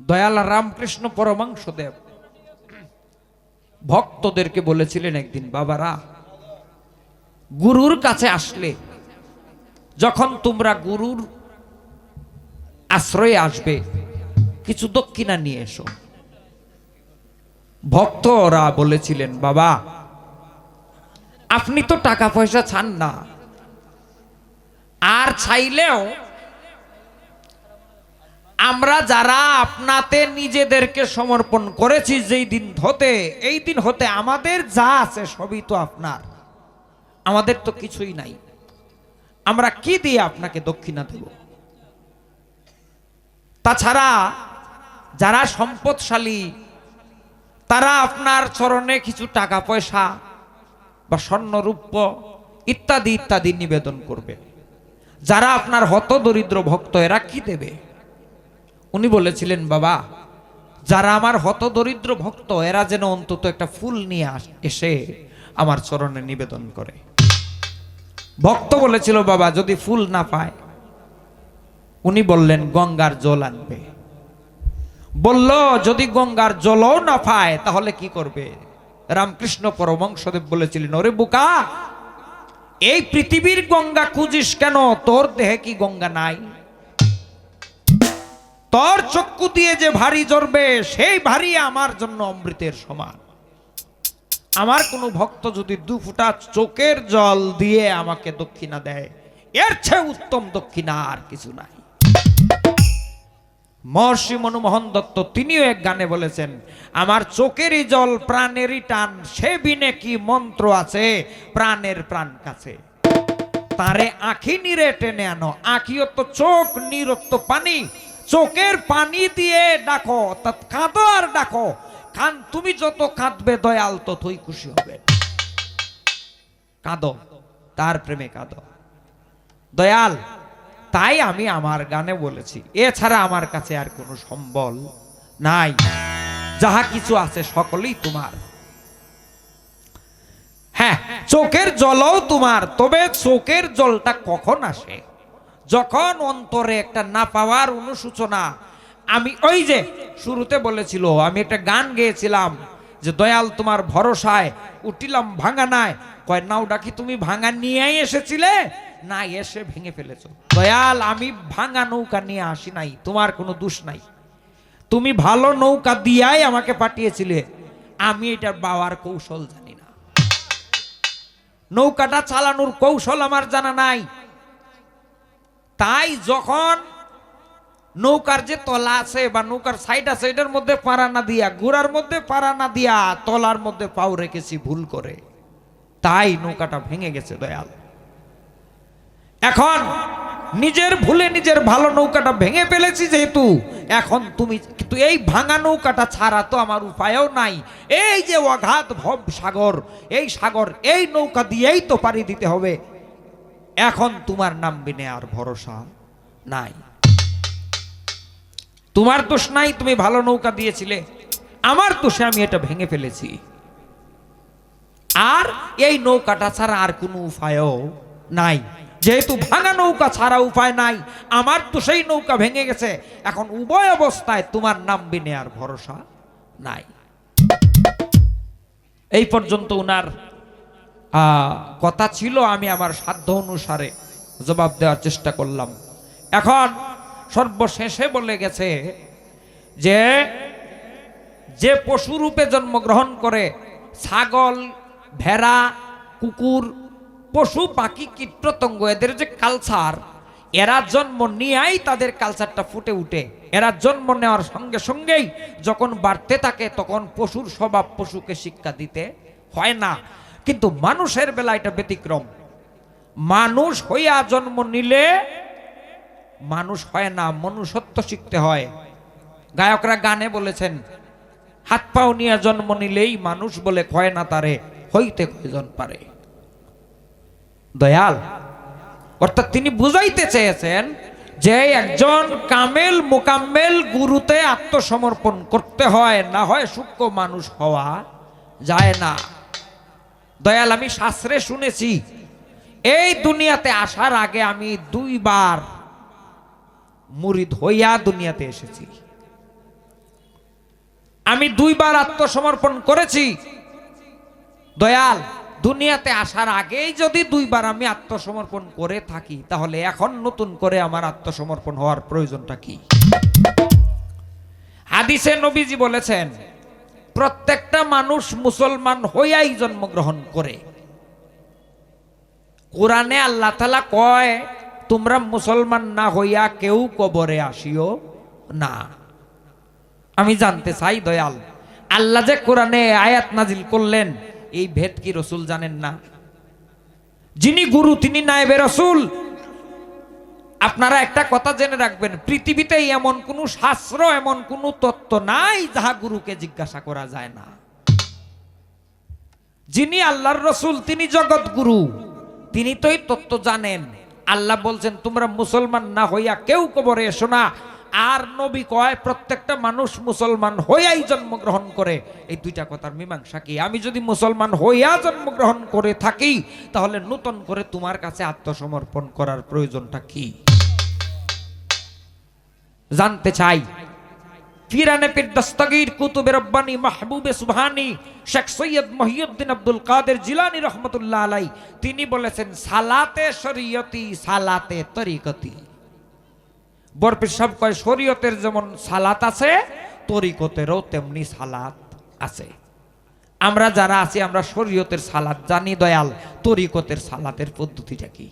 দয়াল রামকৃষ্ণ পরমাংশদেব ভক্তদেরকে বলেছিলেন একদিন, বাবারা, গুরুর কাছে আসলে যখন তোমরা গুরুর আশ্রয়ে আসবে, কিছু দক্ষিণা নিয়ে এসো। ভক্তরা বলেছিলেন, বাবা, আপনি তো টাকা পয়সা চান না। আর চাইলেও আমরা যারা আপনাতে নিজেদেরকে সমর্পণ করেছি, যেই দিন হতে, এই দিন হতে আমাদের যা আছে সবই তো আপনার। আমাদের তো কিছুই নাই। আমরা কি দিয়ে আপনাকে দক্ষিণা দেব? তাছাড়া যারা সম্পদশালী, তারা আপনার চরণে কিছু টাকা পয়সা বা স্বর্ণরূপ্য ইত্যাদি ইত্যাদি নিবেদন করবে। যারা আপনার হত দরিদ্র ভক্ত, এরা কি দেবে? উনি বলেছিলেন, বাবা, যারা আমার হত দরিদ্র ভক্ত, এরা যেন অন্তত একটা ফুল নিয়ে এসে আমার চরণে নিবেদন করে। ভক্ত বলেছিল, বাবা, যদি ফুল না পায়? উনি বললেন, গঙ্গার জল আনবে। বলল, যদি গঙ্গার জলও না পায়, তাহলে কি করবে? রামকৃষ্ণ পরমংসদেব বলেছিলেন, ওরে বুকা, এই পৃথিবীর গঙ্গা খুঁজিস কেন? তোর দেহে কি গঙ্গা নাই? তোর চক্ষু দিয়ে যে ভারী জ্বরবে সেই ভারী আমার জন্য অমৃতের সমান। আমার কোনো ভক্ত যদি দু ফুটা চোখের জল দিয়ে আমাকে দক্ষিণা দেয়, এর চেয়ে উত্তম দক্ষিণা আর কিছু নাই। মহর্ষি মনমোহন দত্ত তিনিও এক গানে বলেছেন, আমার চোখেরই জল প্রাণেরই টান, সে বিনে কি মন্ত্র আছে প্রাণের প্রাণ কাছে? তারে আখি নিরে টেনে আনো, আখিও তো চোখ, নিরত্ত পানি চোখের পানি দিয়ে ডাকো তা কাঁদো আর ডাকো। কান তুমি যত কাঁদবে দয়াল, ততই খুশি হবে কাঁদো, তার প্রেমে কাঁদো। দয়াল, তাই আমি আমার গানে বলেছি, এছাড়া আমার কাছে আর কোনো সম্বল নাই। যাহা কিছু আছে সকলেই তোমার। হ্যাঁ চোখের জলও তোমার, তবে চোখের জলটা কখন আসে? যখন অন্তরে একটা না পাওয়ার অনুসূচনা আমি ওই যে শুরুতে বলেছিল, আমি একটা গান গেয়েছিলাম যে, দয়াল তোমার ভরসায়, উঠিলাম ভাঙানায়। কয়, নাও ডাকি, তুমি ভাঙা নিয়েই এসেছিলে? না, এসে ভেঙে ফেলেছ। দয়াল, আমি ভাঙা নৌকা নিয়ে আসি নাই, তোমার কোনো দোষ নাই। তুমি ভালো নৌকা দিয়াই আমাকে পাঠিয়েছিলে। আমি এটার বাবার কৌশল জানি না। নৌকাটা চালানোর কৌশল আমার জানা নাই। তাই যখন নৌকার যে তলা আছে বা নৌকার সাইড আছে, এটার মধ্যে পাড়া না দিয়া, গোড়ার মধ্যে পাড়া না দিয়া তলার মধ্যে পাও রেখেছি ভুল করে। তাই নৌকাটা ভেঙে গেছে, দয়াল। এখন নিজের ভুলে নিজের ভালো নৌকাটা ভেঙে ফেলেছি যেহেতু, এখন তুমি কিন্তু এই ভাঙা নৌকাটা ছাড়া তো আমার উপায়ও নাই। এই যে অগাধ ভব সাগর এই সাগর, এই নৌকা দিয়েই তো পাড়ি দিতে হবে। এখন তোমার নাম বিনে আর ভরসা নাই। তোমার দোষ নাই, তুমি ভালো নৌকা দিয়েছিলে। আমার দোষে আমি এটা ভেঙে ফেলেছি। আর এই নৌকাটা ছাড়া আর কোনো উপায়ও নাই। যেহেতু ভাঙা নৌকা ছাড়া উপায় নাই, আমার তো সেই নৌকা ভেঙে গেছে। এখন উভয় অবস্থায় তোমার নাম বিনে আর ভরসা নাই। এই পর্যন্ত উনার কথা ছিল আমি আমার সাধ্য অনুসারে জবাব দেওয়ার চেষ্টা করলাম। এখন সর্বশেষে বলে গেছে যে যে পশুরূপে জন্মগ্রহণ করে ছাগল, ভেড়া, কুকুর, পশু, পাখি কীটপতঙ্গ এদের যে কালচার এরা জন্ম নিয়েই তাদের কালচারটা ফুটে উঠে। এরা জন্ম নেওয়ার সঙ্গে সঙ্গেই যখন বাড়তে থাকে তখন পশুর স্বভাব পশুকে শিক্ষা দিতে হয় না। কিন্তু মানুষের বেলা এটা ব্যতিক্রম। মানুষ হইয়া জন্ম নিলে মানুষ হয় না, মনুষ্যত্ব শিখতে হয়। গায়করা গানে বলেছেন, হাত পাও নিয়ে জন্ম নিলেই মানুষ বলে কয় না তারে, হইতে কয়জন পারে। দয়াল, অর্থাৎ তিনি বুঝাইতে চেয়েছেন যে একজন কামেল মোকাম্মেল গুরুতে আত্মসমর্পণ করতে হয়, না হয় সূক্ষ্ম মানুষ হওয়া যায় না। দয়াল, আমি শাস্ত্রে শুনেছি, এই দুনিয়াতে আসার আগে আমি দুইবার মুরিদ হইয়া দুনিয়াতে এসেছি। আমি দুইবার আত্মসমর্পণ করেছি। দয়াল, দুনিয়াতে আসার আগেই যদি দুইবার আমি আত্মসমর্পণ করে থাকি, তাহলে এখন নতুন করে আমার আত্মসমর্পণ হওয়ার প্রয়োজনটা কি? হাদিসে নবীজি বলেছেন প্রত্যেকটা মানুষ মুসলমান হইয়াই জন্মগ্রহণ করে। কোরআনে আল্লাহ তালা কয়, তোমরা মুসলমান না হইয়া কেউ কবরে আসিও না। আমি জানতে চাই, দয়াল, আল্লাহ যে কোরআনে আয়াত নাজিল করলেন, এই ভেদ কি রসুল জানেন না? যিনি গুরু, তিনি নায়েবে রসুল আপনারা একটা কথা জেনে রাখবেন, পৃথিবীতে এমন কোন শাস্ত্র, এমন কোন তত্ত্ব নাই যাহা গুরুকে জিজ্ঞাসা করা যায় না। যিনি আল্লাহর রসুল, তিনি জগৎ গুরু তিনি তো এই তত্ত্ব জানেন। আল্লাহ বলছেন, তোমরা মুসলমান না হইয়া কেউ কবরে এসো না। আর নবী কয়, প্রত্যেকটা মানুষ মুসলমান হইয়াই জন্মগ্রহণ করে। এই দুইটা কথার মীমাংসা কি? আমি যদি মুসলমান হইয়া জন্মগ্রহণ করে থাকি, তাহলে নতুন করে তোমার কাছে আত্মসমর্পণ করার প্রয়োজনটা কি? জানতে চাই। ফিরানে পির দস্তগীর কুতুবে রব্বানি মাহবুবে সুবহানি শেখ সৈয়দ মহিউদ্দিন আব্দুল কাদের জিলানি রহমতুল্লাহ আলাই তিনি বলেছেন, সালাতে শরীয়তি, সালাতে তরিকতি। বরফির সব কয়, শরীয়তের যেমন সালাত আছে, তরিকতেরও তেমনি সালাত আছে। আমরা যারা আছি, আমরা শরীয়তের সালাত জানি, দয়াল। তরিকতের সালাতের পদ্ধতিটা কি?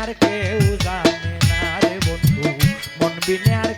আর কেউ জানে না রে বন্ধু। মন বিনে আর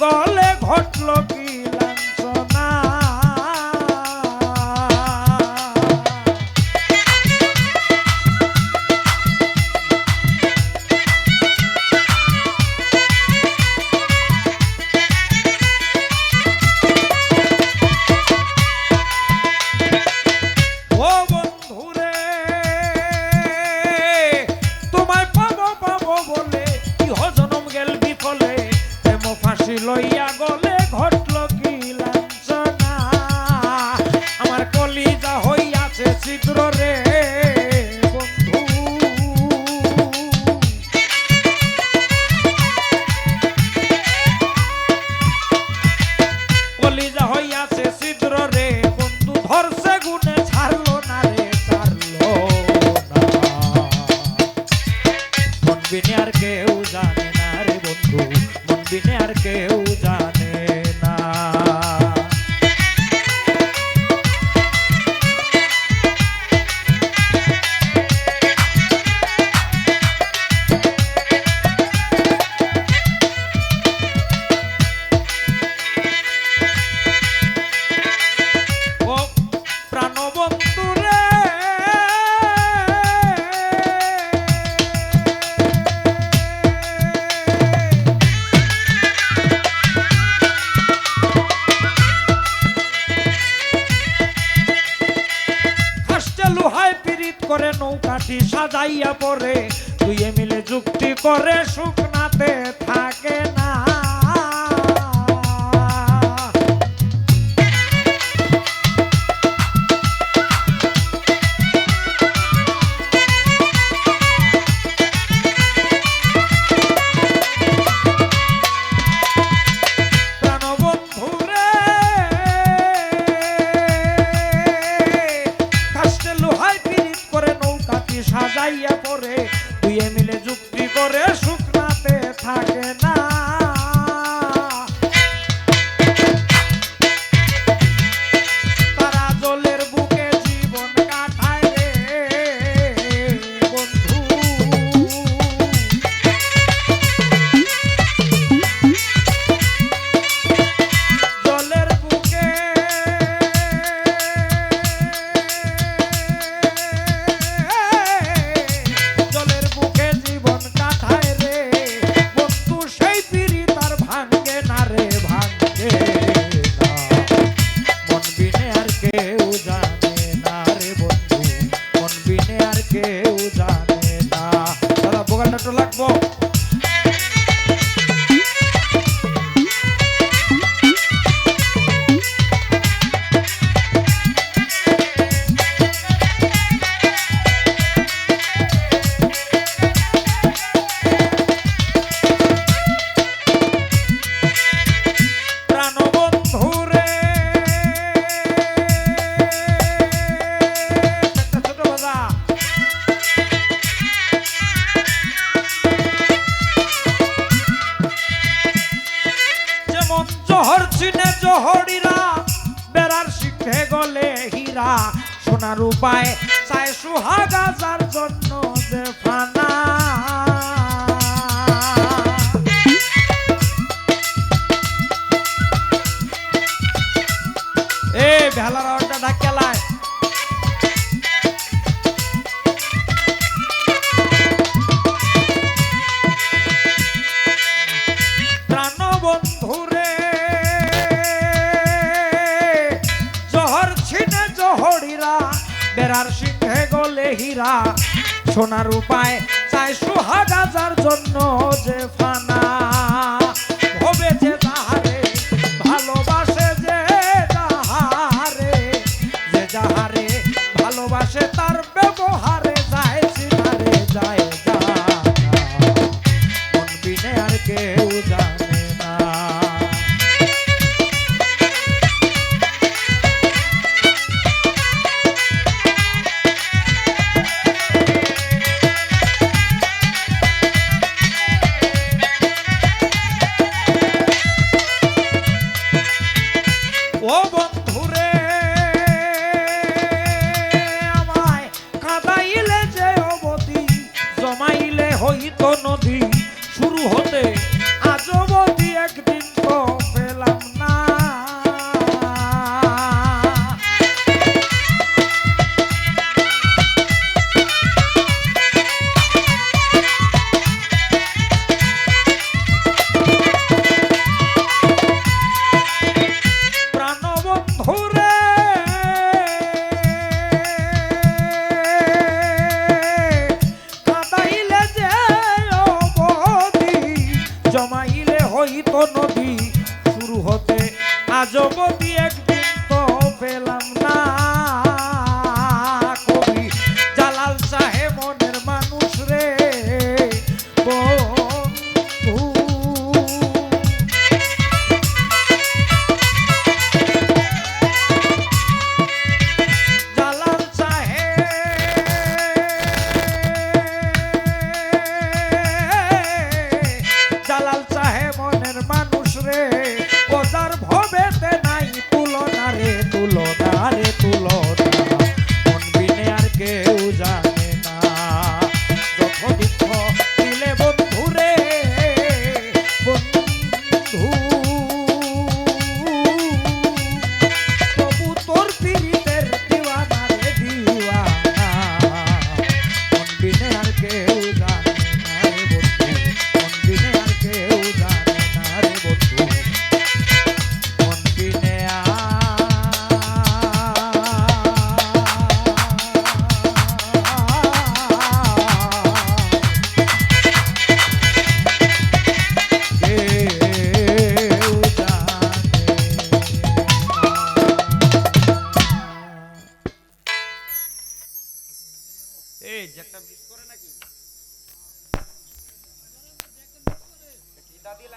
গলে ঘটল কি? লইয়া গলে কেউ জানে যাইয়া পরে দুয়ে মিলে যুক্তি করে সুখ জহর চিনে জহরিরা, বেড়ার শিখে গলে হীরা। সোনার উপায় চাই সুহাগা যার জন্য যে ফানা। ভেলার ঘড়িরা বেড়ার সিংহে গলে হীরা। সোনার উপায় চাই সুহাগাজার জন্য যে ফানা। হইত নদী শুরু হতে। আজব এক